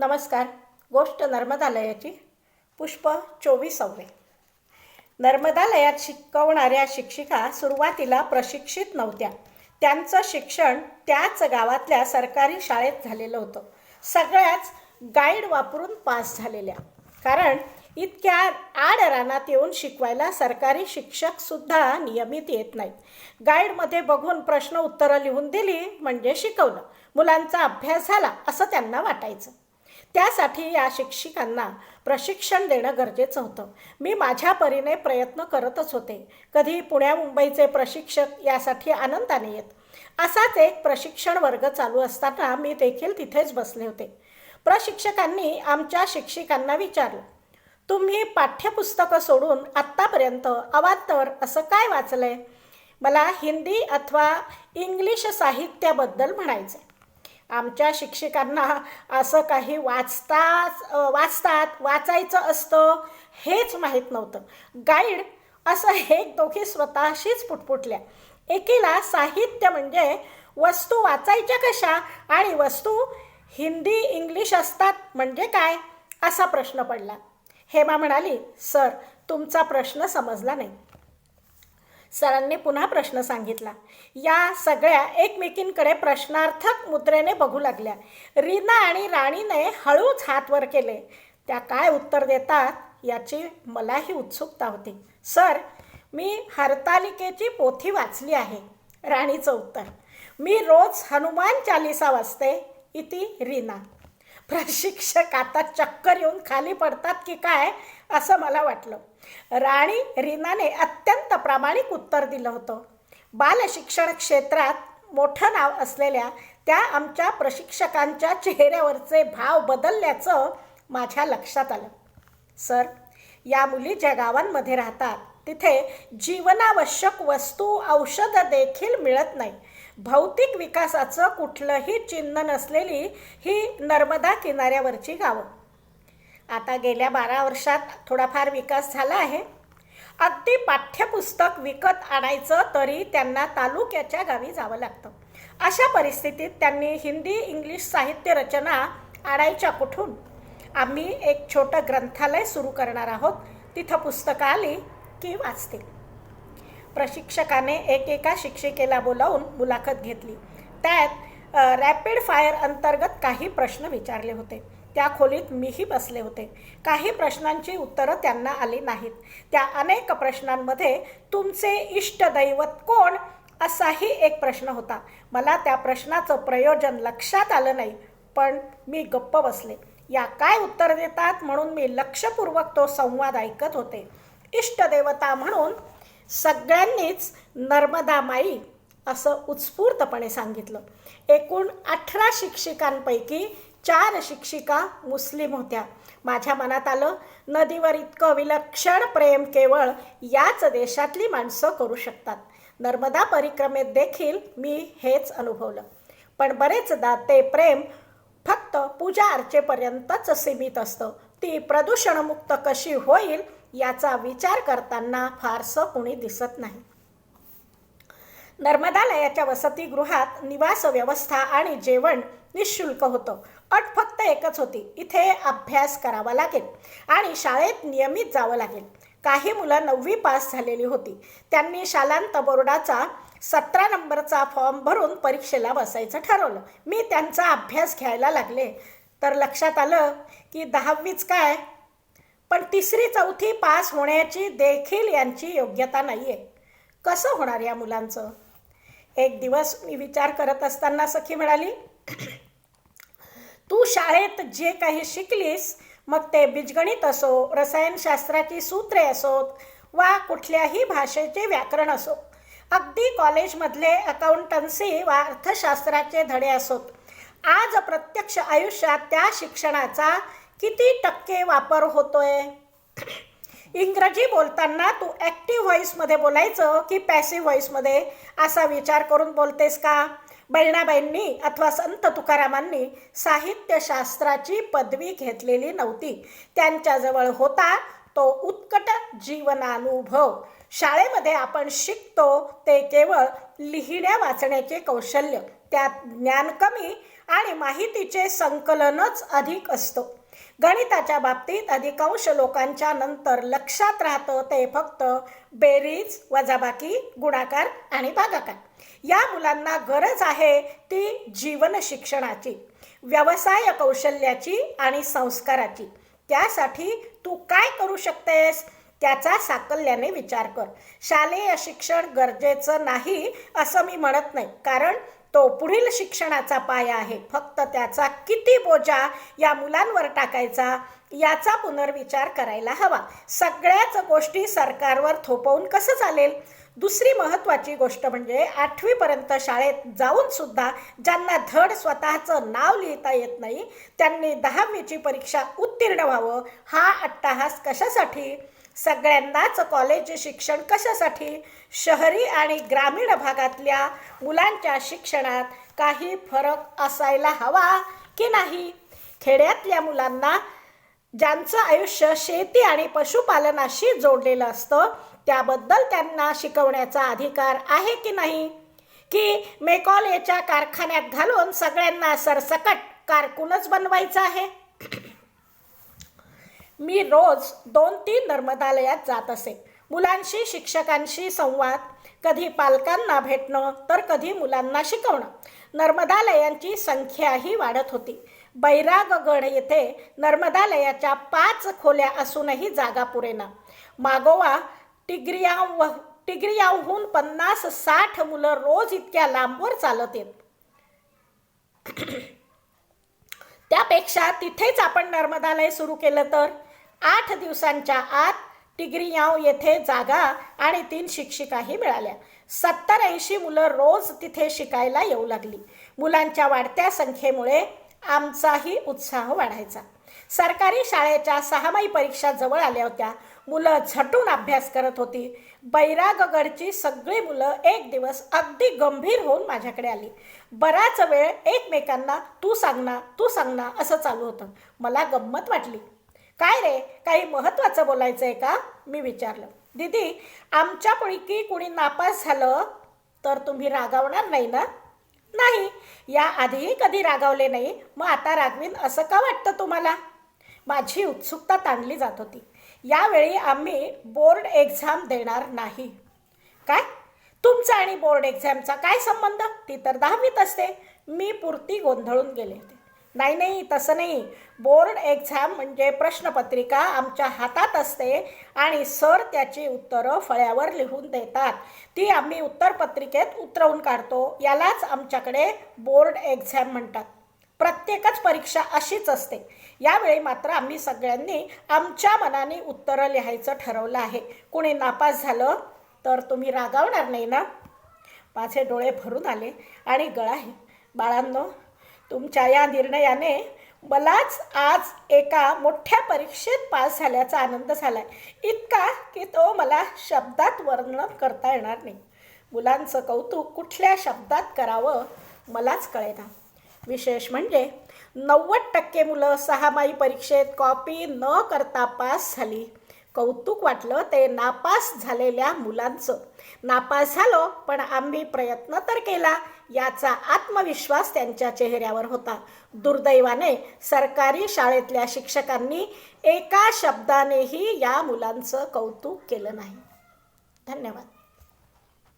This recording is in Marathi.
नमस्कार. गोष्ट नर्मदालयाची. पुष्प चोवीसावे. नर्मदालयात शिकवणाऱ्या शिक्षिका सुरुवातीला प्रशिक्षित नव्हत्या. त्यांचं शिक्षण त्याच गावातल्या सरकारी शाळेत झालेलं होतं. सगळ्याच गाईड वापरून पास झालेल्या. कारण इतक्या आड रानात येऊन शिकवायला सरकारी शिक्षक सुद्धा नियमित येत नाहीत. गाईडमध्ये बघून प्रश्न उत्तरं लिहून दिली म्हणजे शिकवलं. मुलांचा अभ्यास झाला असं त्यांना वाटायचं. त्यासाठी या शिक्षिकांना प्रशिक्षण देणं गरजेचं होतं. मी माझ्या परीने प्रयत्न करतच होते. कधी पुण्या मुंबईचे प्रशिक्षक यासाठी आनंदाने येत. असाच एक प्रशिक्षण वर्ग चालू असताना मी देखील तिथेच बसले होते. प्रशिक्षकांनी आमच्या शिक्षिकांना विचारलं तुम्ही पाठ्यपुस्तकं सोडून आत्तापर्यंत अवांतर असं काय वाचलंय? मला हिंदी अथवा इंग्लिश साहित्याबद्दल म्हणायचं आहे आमच्या शिक्षिकांना असं काही वाचता वाचतात वाचायचं असतं हेच माहीत नव्हतं. गाईड असं एक दोघी स्वतःशीच पुटपुटल्या. एकीला साहित्य म्हणजे वस्तू वाचायच्या कशा आणि वस्तू हिंदी इंग्लिश असतात म्हणजे काय असा प्रश्न पडला. हेमा म्हणाली सर तुमचा प्रश्न समजला नाही. सरांनी पुन्हा प्रश्न सांगितला. या सगळ्या एकमेकींकडे प्रश्नार्थक मुद्रेने बघू लागल्या. रीना आणि राणीने हळूच हात वर केले. त्या काय उत्तर देतात याची मलाही उत्सुकता होती. सर मी हरतालिकेची पोथी वाचली आहे. राणीचं उत्तर. मी रोज हनुमान चालिसा वाचते इति रीना. प्रशिक्षक आता चक्कर येऊन खाली पडतात की काय? असं मला वाटलं. राणी रीनाने अत्यंत प्रामाणिक उत्तर दिलं होतं. बालशिक्षण क्षेत्रात मोठं नाव असलेल्या त्या आमच्या प्रशिक्षकांच्या चेहऱ्यावरचे भाव बदलल्याचं माझ्या लक्षात आलं. सर या मुली ज्या गावांमध्ये राहतात तिथे जीवनावश्यक वस्तू औषधं देखील मिळत नाही. भौतिक विकासाचं कुठलंही चिन्ह नसलेली ही नर्मदा किनाऱ्यावरची गावं. आता गेल्या बारा वर्षात थोडाफार विकास झाला आहे. अगदी पाठ्यपुस्तक विकत आणायचं तरी त्यांना तालुक्याच्या गावी जावं लागतं. अशा परिस्थितीत त्यांनी हिंदी इंग्लिश साहित्य रचना आणायच्या कुठून? आम्ही एक छोटं ग्रंथालय सुरू करणार आहोत. तिथं पुस्तकं आली की वाचतील. प्रशिक्षकाने एकेका शिक्षिकेला बोलावून मुलाखत घेतली. त्यात रॅपिड फायर अंतर्गत काही प्रश्न विचारले होते. त्या खोलीत मीही बसले होते. काही प्रश्नांची उत्तरं त्यांना आली नाहीत. त्या अनेक प्रश्नांमध्ये तुमचे इष्टदैवत कोण? असाही एक प्रश्न होता. मला त्या प्रश्नाचं प्रयोजन लक्षात आलं नाही पण मी गप्प बसले. या काय उत्तर देतात म्हणून मी लक्षपूर्वक तो संवाद ऐकत होते. इष्टदेवता म्हणून सगळ्यांनीच नर्मदा माई असं उत्स्फूर्तपणे सांगितलं. एकूण अठरा शिक्षिकांपैकी चार शिक्षिका मुस्लिम होत्या. माझ्या मनात आलं नदीवर इतकं विलक्षण प्रेम केवळ याच देशातली माणसं करू शकतात. नर्मदा परिक्रमेत देखील मी हेच अनुभवलं. पण बरेचदा ते प्रेम फक्त पूजा अर्चेपर्यंतच सीमित असतं. ती प्रदूषणमुक्त कशी होईल याचा विचार करताना फारसं कुणी दिसत नाही. नर्मदालयाच्या वसतिगृहात निवास व्यवस्था आणि जेवण निशुल्क होतं. अट फक्त एकच होती. इथे अभ्यास करावा लागेल आणि शाळेत नियमित जावं लागेल. काही मुलं नववी पास झालेली होती. त्यांनी शालांत बोर्डाचा सतरा नंबरचा फॉर्म भरून परीक्षेला बसायचं ठरवलं. मी त्यांचा अभ्यास घ्यायला लागले. तर लक्षात आलं की दहावीच काय? पण तिसरी चौथी पास होण्याची देखील यांची योग्यता नाही आहे कसं होणार या मुलांचं? एक दिवस मी विचार करत असताना सखी म्हणाली तू शाळेत जे काही शिकलीस मग ते बीजगणित असो रसायनशास्त्राची सूत्रे असोत वा कुठल्याही भाषेचे व्याकरण असो अगदी कॉलेजमधले अकाउंटन्सी वा अर्थशास्त्राचे धडे असोत. आज प्रत्यक्ष आयुष्यात त्या शिक्षणाचा किती टक्के वापर होतोय? इंग्रजी बोलताना तू ॲक्टिव्ह व्हॉईसमध्ये बोलायचं की पॅसिव्ह व्हॉईसमध्ये असा विचार करून बोलतेस का? बहिणाबाईंनी अथवा संत तुकारामांनी साहित्यशास्त्राची पदवी घेतलेली नव्हती. त्यांच्याजवळ होता तो उत्कट जीवनानुभव. शाळेमध्ये आपण शिकतो ते केवळ लिहिण्या वाचण्याचे कौशल्य. त्यात ज्ञान कमी आणि माहितीचे संकलनच अधिक असतं. गणिताच्या बाबतीत अधिकांश लोकांच्या नंतर लक्षात राहतं ते फक्त बेरीज वजाबाकी गुणाकार आणि भागाकार. या मुलांना गरज आहे ती जीवन शिक्षणाची व्यवसाय कौशल्याची आणि संस्काराची. त्यासाठी तू काय करू शकतेस? त्याचा साकल्याने विचार कर. शालेय शिक्षण गरजेचं नाही असं मी म्हणत नाही. कारण तो पुढील शिक्षणाचा पाया आहे. फक्त त्याचा किती बोजा या मुलांवर टाकायचा याचा पुनर्विचार करायला हवा. सगळ्याच गोष्टी सरकारवर थोपवून कसं चालेल? दुसरी महत्त्वाची गोष्ट म्हणजे आठवीपर्यंत शाळेत जाऊन सुद्धा ज्यांना धड स्वतःचं नाव लिहिता येत नाही त्यांनी दहावीची परीक्षा उत्तीर्ण व्हावं. हा अट्टाहास कशासाठी? सगळ्यांनाच कॉलेज शिक्षण कशासाठी? शहरी आणि ग्रामीण भागातल्या मुलांच्या शिक्षणात काही फरक असायला हवा की नाही? खेड्यातल्या मुलांना ज्यांचं आयुष्य शेती आणि पशुपालनाशी जोडलेलं असतं त्याबद्दल त्यांना शिकवण्याचा अधिकार आहे की नाही? की मेकॉलेच्या कारखान्यात घालून सगळ्यांना सरसकट कारकूनच बनवायचं आहे? मी रोज दोन तीन नर्मदालयात जात असे. मुलांशी शिक्षकांशी संवाद कधी पालकांना भेटणं तर कधी मुलांना शिकवणं. नर्मदालयांची संख्याही वाढत होती. बैरागगड येथे नर्मदालयाच्या पाच खोल्या असूनही जागा पुरेना. मागोवा टिग्रियाव टिग्रियाहून पन्नास साठ मुलं रोज इतक्या लांबवर चालत येत. त्यापेक्षा तिथेच आपण नर्मदालय सुरू केलं तर? आठ दिवसांच्या आत टिग्रियाव येथे जागा आणि तीन शिक्षिकाही मिळाल्या. सत्तर ऐंशी मुलं रोज तिथे शिकायला येऊ लागली. मुलांच्या वाढत्या संख्येमुळे आमचाही उत्साह वाढायचा. सरकारी शाळेच्या सहामाही परीक्षा जवळ आल्या होत्या. मुलं झटून अभ्यास करत होती. बैरागगडची सगळी मुलं एक दिवस अगदी गंभीर होऊन माझ्याकडे आली. बराच वेळ एकमेकांना तू सांग ना तू सांग ना असं चालू होतं. मला गंमत वाटली. काय रे? काही महत्त्वाचं बोलायचं आहे का? मी विचारलं. दीदी आमच्यापैकी कुणी नापास झालं तर तुम्ही रागावणार नाही ना? नाही. या आधीही कधी रागावले नाही. मग आता रागवीन असं का वाटतं तुम्हाला? माझी उत्सुकता ताणली जात होती. यावेळी आम्ही बोर्ड एक्झाम देणार नाही. काय? तुमचा आणि बोर्ड एक्झामचा काय संबंध? ती तर दहावीत असते. मी पुरती गोंधळून गेले होते. नाही नाही तसं नाही. बोर्ड एक्झाम म्हणजे प्रश्नपत्रिका आमच्या हातात असते आणि सर त्याची उत्तरं फळ्यावर लिहून देतात. ती आम्ही उत्तरपत्रिकेत उतरवून काढतो. यालाच आमच्याकडे बोर्ड एक्झाम म्हणतात. प्रत्येकच परीक्षा अशीच असते. यावेळी मात्र आम्ही सगळ्यांनी आमच्या मनाने उत्तरं लिहायचं ठरवलं आहे. कुणी नापास झालं तर तुम्ही रागावणार नाही ना? माझे डोळे भरून आले आणि गळाही. बाळांनो तुमच्या या निर्णयाने मलाच आज एका मोठ्या परीक्षेत पास झाल्याचा आनंद झाला आहे इतका की तो मला शब्दात वर्णन करता येणार नाही. मुलांचं कौतुक कुठल्या शब्दात करावं मलाच कळेना. विशेष म्हणजे नव्वद टक्के मुलं सहामाही परीक्षेत कॉपी न करता पास झाली. कौतुक वाटलं ते नापास झालेल्या मुलांचं. नापास झालो पण आम्ही प्रयत्न तर केला याचा आत्मविश्वास त्यांच्या चेहऱ्यावर होता. दुर्दैवाने सरकारी शाळेतल्या शिक्षकांनी एका शब्दानेही या मुलांचं कौतुक केलं नाही. धन्यवाद.